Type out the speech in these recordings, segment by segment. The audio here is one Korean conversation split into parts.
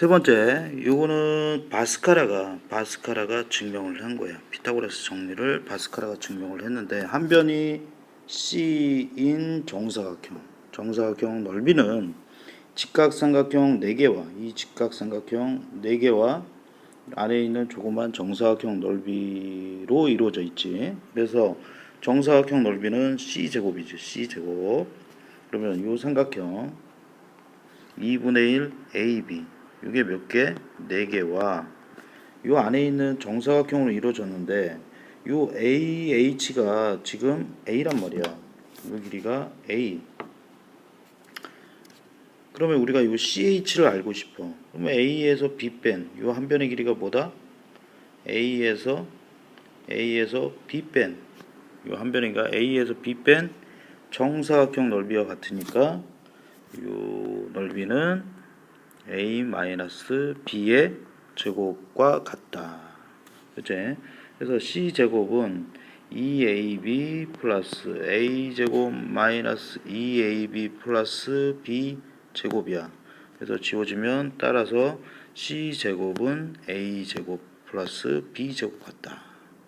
세 번째, 요거는 바스카라가 바스카라가 증명을 한 거야. 피타고라스 정리를 바스카라가 증명을 했는데 한 변이 C인 정사각형, 정사각형 넓이는 직각삼각형 4개와 이 직각삼각형 4개와 안에 있는 조그만 정사각형 넓이로 이루어져 있지. 그래서 정사각형 넓이는 C 제곱이지. C 제곱. 그러면 요 삼각형 2분의 1 AB 이게 몇 개? 4개와 요 안에 있는 정사각형으로 이루어졌는데 요 AH가 지금 A란 말이야. 요 길이가 A. 그러면 우리가 요 CH를 알고 싶어. 그러면 A에서 B 뺀요한 변의 길이가 뭐다? A에서 A에서 B 뺀요한 변이가 A에서 B 뺀 정사각형 넓이와 같으니까 요 넓이는 a-b의 제곱과 같다. 그치? 그래서 c 제곱은 2ab 플러스 a 제곱 마이너스 2ab 플러스 b 제곱이야. 그래서 지워지면 따라서 c 제곱은 a 제곱 플러스 b 제곱 같다.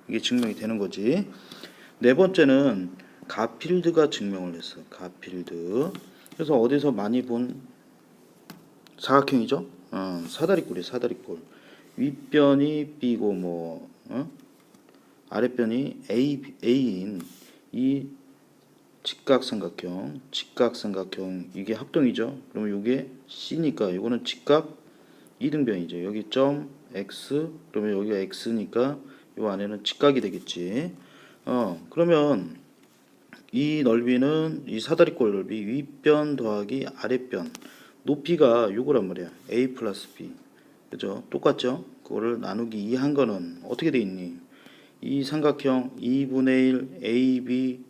이게 증명이 되는 거지. 네 번째는 가필드가 증명을 했어. 가필드. 그래서 어디서 많이 본 사각형이죠? 어, 사다리꼴이 사다리꼴. 윗변이 B고 뭐 어? 아랫변이 A A인 이 직각삼각형, 직각삼각형 이게 합동이죠. 그러면 이게 C니까 이거는 직각 이등변이죠. 여기 점 X 그러면 여기가 X니까 요 안에는 직각이 되겠지. 어 그러면 이 넓이는 이 사다리꼴 넓이 윗변 더하기 아랫변 높이가 요거란 말이야. A 플러스 B. 그죠? 똑같죠? 그거를 나누기 2 한 거는 어떻게 돼 있니? 이 삼각형 2분의 1 AB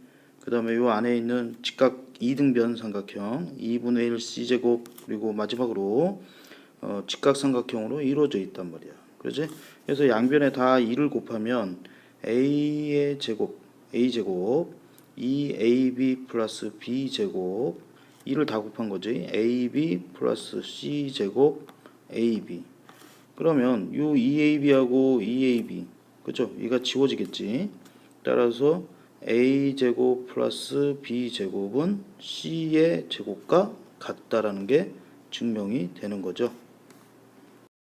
그 다음에 요 안에 있는 직각 이등변 삼각형 2분의 1 C제곱 그리고 마지막으로 어, 직각 삼각형으로 이루어져 있단 말이야. 그렇지? 그래서 양변에 다 2를 곱하면 A의 제곱, A 제곱, 2AB 플러스 B 제곱, 2를 다 곱한 거지. AB 플러스 C 제곱 AB. 그러면 요 2AB하고 2AB, 그죠? 이가 지워지겠지. 따라서 A 제곱 플러스 B 제곱은 C의 제곱과 같다라는 게 증명이 되는 거죠.